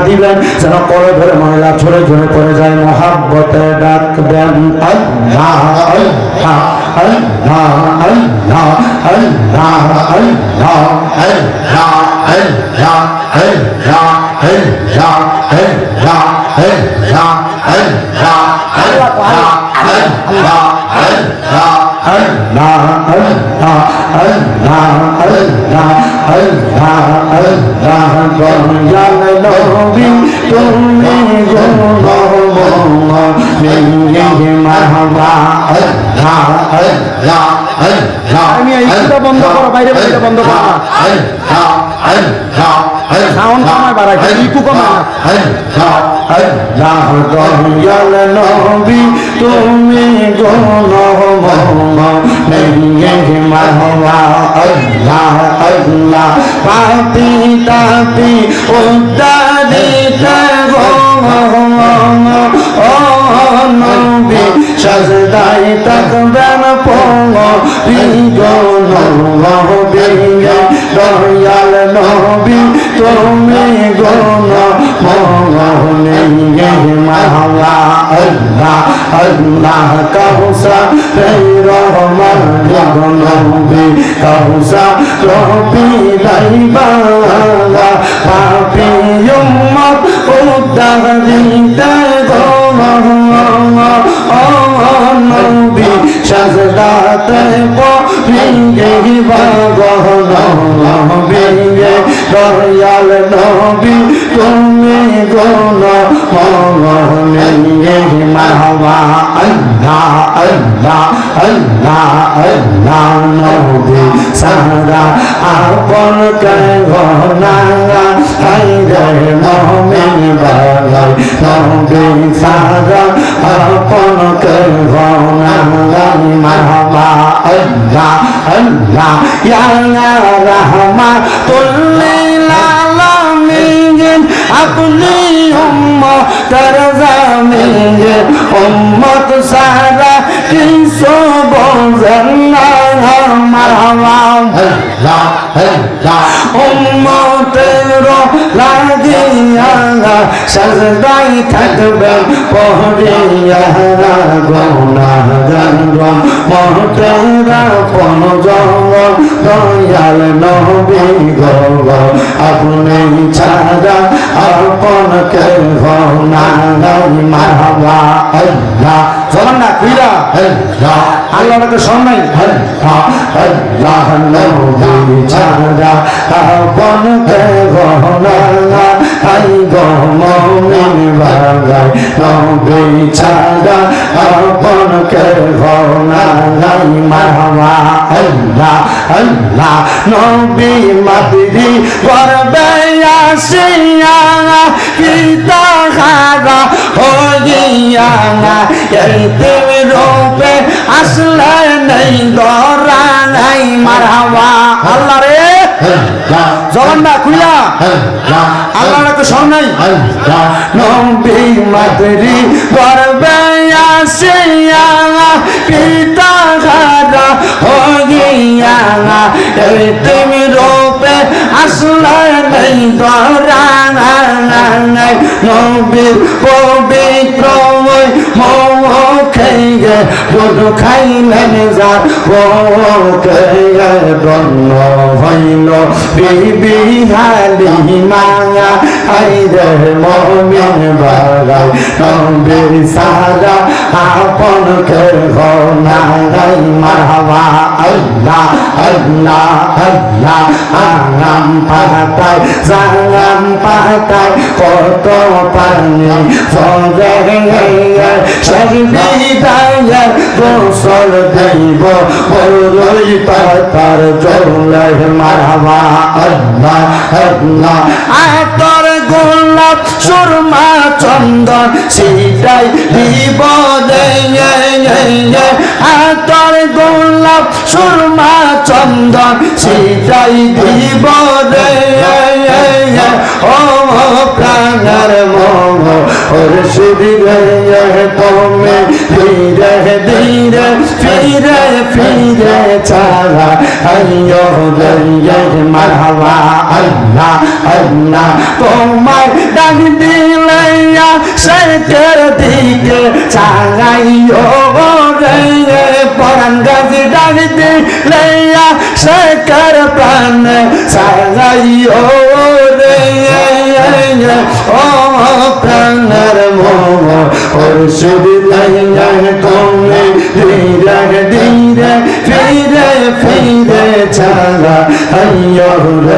দিবেন যেন করে ধরে মহিলা ঝরে ঝরে পড়ে যায় মহাব্বতে ডাক দেন আল্লাহ আল্লাহ আল্লাহ আল্লাহ আল্লাহ আল্লাহ আল্লাহ আল্লাহ আল্লাহ আল্লাহ আল্লাহ আল্লাহ আল্লাহ আল্লাহ আল্লাহ আল্লাহ আল্লাহ আল্লাহ আল্লাহ আল্লাহ আল্লাহ বয়ান নবী তুমি আমি এইটা বন্ধ করো বাইরে বাইরে বন্ধ করো সাউন্ড কমায় বাড়াই ইকু কমায় আল্লাহ আল্লাহ তুমি গোলা পাপি, তাপি উদ্দারিত ও নবী, সজদাই তকবেন পঙ্গ দয়াল নবী, তুমি গুণ মঙ্গলে মাহলা আল্লাহ আল্লাহ কাউসা নবী কাউসা রবি লাইবালা পাপি উম্মত উদ্দারিতে নবী সাজদাতে বিঙ্গে নবী দয়াল নবী তুমি গুণ মঙ্গলে মাহবা আল্লাহ আল্লাহ আল্লাহ আল্লাহ নবী সারা আপন কাঙ্গনা হাইদার মোমেন বালাই নবী সারা আপন কাঙ্গনা মাহমা আল্লাহ আল্লাহ ইয়া রহমা তুল্লিল আলামিন, আপনি উম্মত রজামিন উম্মত সারা কিন উম্মতের লাগিয়া সজদাই থাকবে পহরিয়া গুণাগার মতেরা পন জঙ্গল দয়াল নবী গল আপনি না কুইরা হ্যাঁ, হ্যাঁ, আল্লাহ নাকি সন নাই। ছাড়া আপন কে ঘনা নাই মারবা আল্লাহ আল্লাহ নবী মাদিরি গর্বে আসিয়া পিতা হারা হইয়া না তুমি রূপে আসলে নেই দরা নাই মারহাবা। আল্লাহ রে। জবান না খুইলা আল্লাহ তো সব নাই। নবী মাতৃ গর্বে আসিয়া পিতা খারা হইয়া এই তুমি রূপে আসলে নেই দরা নাই। নবীর পবিত্র গুণ খাইলেন যার ওকে দন্ন হইল। বিবি হালিমা আইরে মমিন বাড়াই তবে সারা আপন কে ঘনারাই মারহাবা আল্লাহ আল্লাহ আল্লাহ আরাম পাতায় জারাম পাতায় কত পানি। সরে শরীর দায়ের গোসল দেব বলই পাতার জৌলাই মারহাবা আল্লাহ আল্লাহ আতর গোলাপ সুরমা চন্দন সেটাই দিব আতর গোলাপ সুরমা চন্দন সেটাই দিব ও প্রাণের মোহ ওর শিবিরে তুমি ধীরে ফিরে ছাড়া আইয়ো রে মারহাবা, আল্লাহ আল্লাহ, তোমার ডাক দিলে শেখের দিকে চাঙাইও রে পরান গাজি ডাক দিলে শেখের প্রাণ চাঙাইও রে ও প্রাণের মোহ, ওর সুবিধাইয়া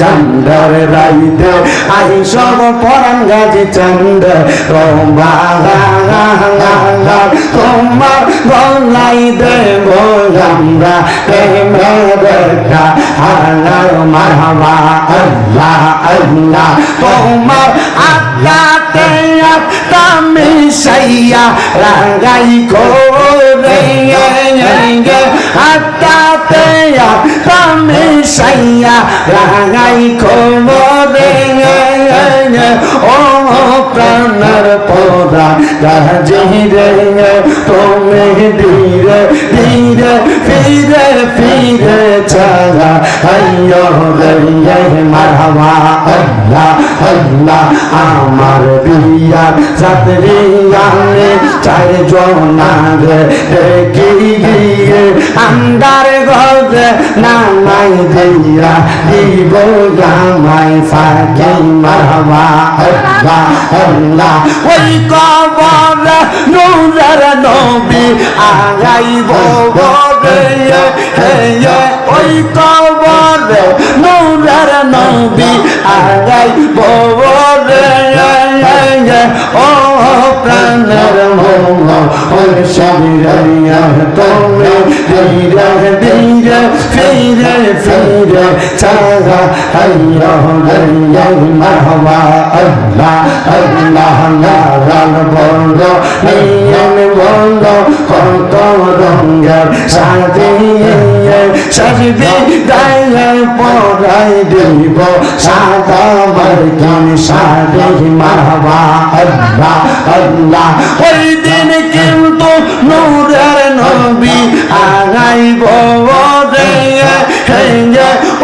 চন্দ্র রাইতে আই সব পরান গাজি চন্দ্র রবা তোমার গলাই দেব আমরা প্রেমের হালার মারহাবা, আল্লাহ আল্লাহ। তোমার আত্মাতে আত্মা মিশাইয়া রাঙ্গাই করে আত্মা মিশাইয়া রাঙ্গাই করে ও প্রাণের পদা রাজি রে তুমি ধীরে ধীরে ফিরে ফিরে চালা আইয়ো রে মারহাবা আল্লাহ আল্লাহ আমার বিয়া সাতরি গানে চাই জনারে দেখি গিয়ে আন্দার ঘরে নামাই দিয়া দিব গামাই ফাঁকি মারহাবা আল্লাহ আল্লাহ ওই কবর নূরের নবী আগাইব হে ওই কবর নূরের নবী আগাইব বরে ও প্রাণের মোহ ওর শরীরিয়া তুমি ধীরে ধীরে ফিরে ফিরে চাগা আইয়ো গরিয়া মারহাবা আল্লাহ আল্লাহ নারাল বন্ধ নিয়ম বন্ধ রঙের সাজিয়ে সাজবি গায়ে পরাই দিব সাদা মার্কিন শাড়ি মারহাবা আল্লাহ আল্লাহ ওই দিন কিন্তু নূরের নবী আগাইব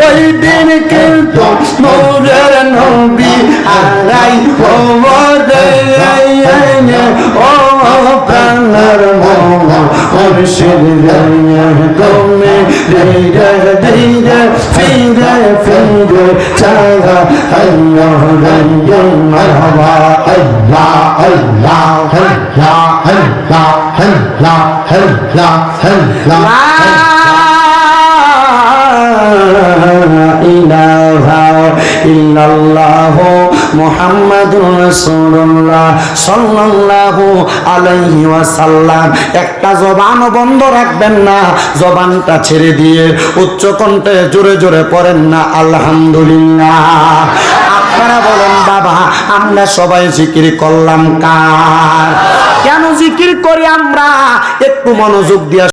ওই দিন কিন্তু নূরের নবী আগাইব মুহাম্মাদুর রাসূলুল্লাহ সাল্লাল্লাহু আলাইহি ওয়াসাল্লাম। একটা জবান বন্ধ রাখবেন না, জবানটা ছেড়ে দিয়ে উচ্চ কণ্ঠে জোরে জোরে পড়েন না, আলহামদুলিল্লাহ। আপনারা বলেন, বাবা, আমরা সবাই জিকির করলাম কার? কেন জিকির করি আমরা? একটু মনোযোগ দিয়ে